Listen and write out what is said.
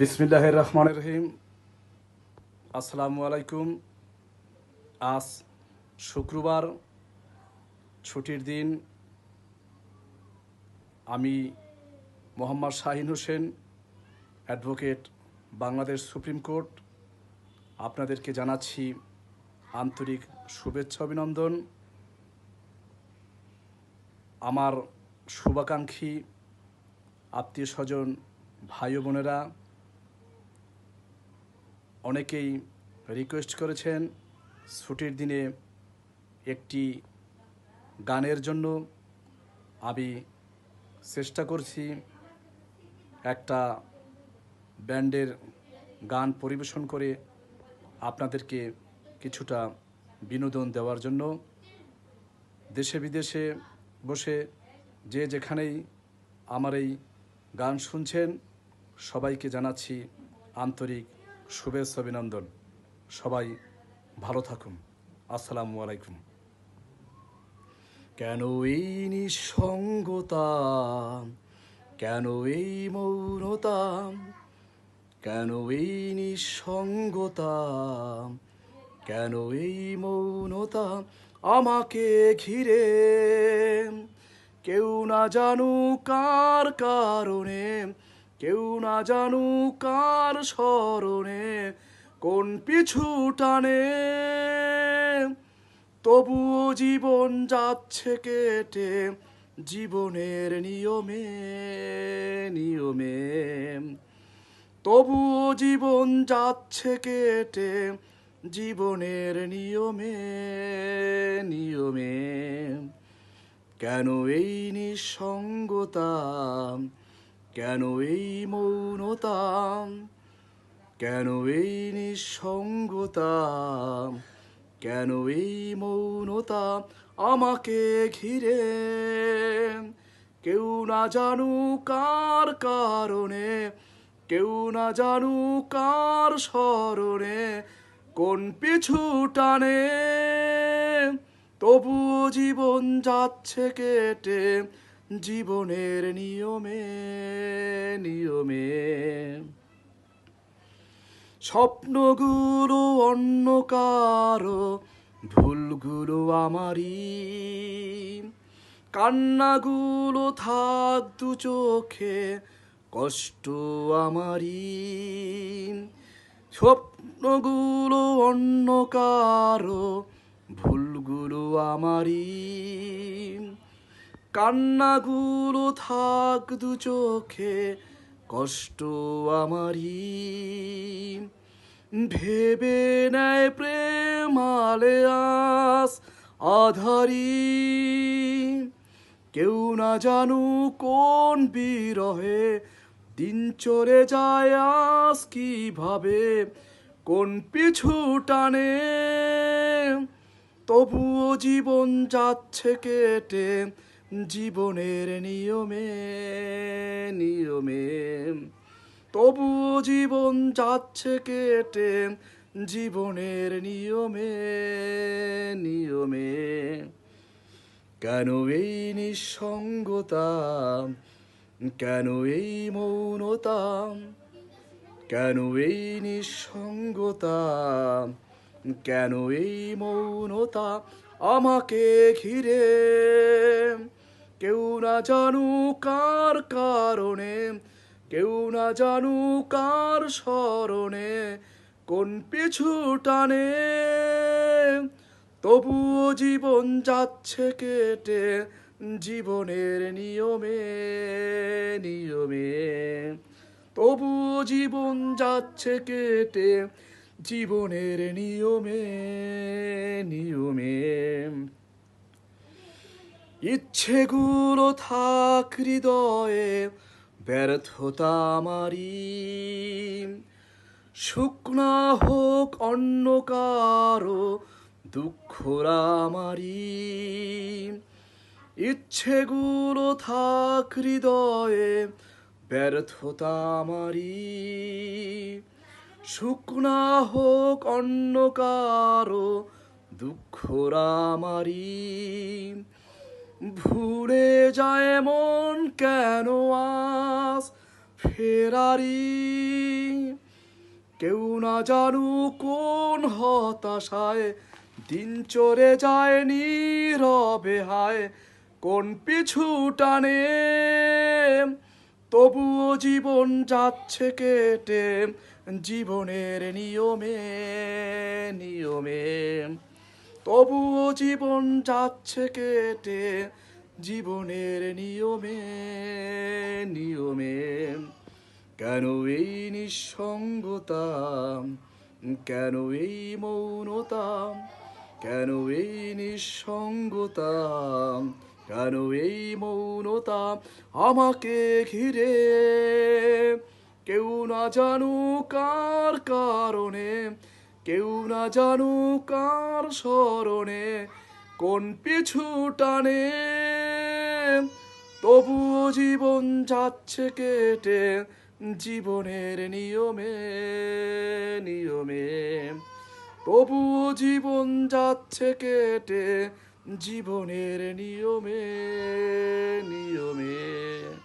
বিসমিল্লাহ রহমান রহিম। আসসালামু আলাইকুম। আজ শুক্রবার, ছুটির দিন। আমি Mohammad Shahin Hossain, advocate, Bangladesh supreme court. আপনাদেরকে জানাচ্ছি আন্তরিক শুভেচ্ছা, অভিনন্দন। আমার শুভাকাঙ্ক্ষী আত্মীয় স্বজন, ভাই বোনেরা অনেকেই রিকোয়েস্ট করেছেন ছুটির দিনে একটি গানের জন্য। আমি চেষ্টা করছি একটা ব্যান্ডের গান পরিবেশন করে আপনাদেরকে কিছুটা বিনোদন দেওয়ার জন্য। দেশে বিদেশে বসে যে যেখানেই আমার এই গান শুনছেন, সবাইকে জানাচ্ছি আন্তরিক শুভেচ্ছা, অভিনন্দন। সবাই ভালো থাকুন। আসসালামু আলাইকুম। কেন এই নিঃসঙ্গতা? কেন এই মৌনতা? কেন এই নিঃসঙ্গতা? কেন এই মৌনতা আমাকে ঘিরে? কেউ না জানু কার কারণে কেউ না জানু কার স্মরণে কোন পিছু টানে। তবুও জীবন যাচ্ছে কেটে জীবনের নিয়মে নিয়মে। তবুও জীবন যাচ্ছে কেটে জীবনের নিয়মে নিয়মে। কেন এই নিঃসঙ্গতা কেন এই মৌনতা কেন এই নিঃসঙ্গতা কেন এই মৌনতা আমাকে ঘিরে। কেউ না জানু কার কারণে, কেউ না জানু কার স্মরণে, কোন পিছু টানে। তবুও জীবন যাচ্ছে কেটে জীবনের নিয়মে নিয়মে। স্বপ্নগুলো অন্য কারও, ভুলগুলো আমারই। কান্নাগুলো থাক দু চোখে, কষ্ট আমারই। স্বপ্নগুলো অন্য কারও, ভুলগুলো আমারই। কান্নাগুলো থাক দু চোখে, কষ্ট আমারই। ভেবে নেয় প্রেমালে আস আধারি। কেউ না জানু কোন বিরহে, দিন চলে যায় আস কীভাবে, কোন পিছু টানে। তবুও জীবন যাচ্ছে কেটে জীবনের নিয়মে নিয়মে। তবু জীবন যাচ্ছে কেটে, জীবনের নিয়মে নিয়মে। কেন এই নিঃসঙ্গতা? কেন এই মৌনতা? কেন এই নিঃসঙ্গতা? কেন এই মৌনতা আমাকে ঘিরে? কেউ না জানু কার কারণে, কেউ না জানু কার স্মরণে, কোন পিছু টানে। তবুও জীবন যাচ্ছে কেটে, জীবনের নিয়মে নিয়মে। তবুও জীবন যাচ্ছে কেটে, জীবনের নিয়মে নিয়মে। ইচ্ছেগুলো থাক হৃদয়ে, ব্যর্থতা আমারই শুকনা হোক অন্য কারও দুঃখরা আমারই ইচ্ছেগুলো থাক হৃদয়ে, ব্যর্থতা আমারই শুকনা হোক অন্য কারও দুঃখরা আমারই ভুলে যায় মন কেন আস ফেরারি? কেউ না জানু কোন হতাশায়, দিন চরে যায় নীরবে হায়, কোন পিছু টানে? তবুও জীবন যাচ্ছে কেটে, জীবনের নিয়মে নিয়মে। তবুও জীবন যাচ্ছে কেটে, জীবনের নিয়মে নিয়মে। কেন এই নিঃসঙ্গতা? কেন এই মৌনতা? কেন এই নিঃসঙ্গতা? কেন এই মৌনতা? আমাকে ঘিরে কেউ না জানু কার কারণে কেউ না জানু কার স্মরণে, কোন পিছু টানে। তবুও জীবন যাচ্ছে কেটে জীবনের নিয়মে নিয়মে। তবুও জীবন যাচ্ছে কেটে জীবনের নিয়মে নিয়মে।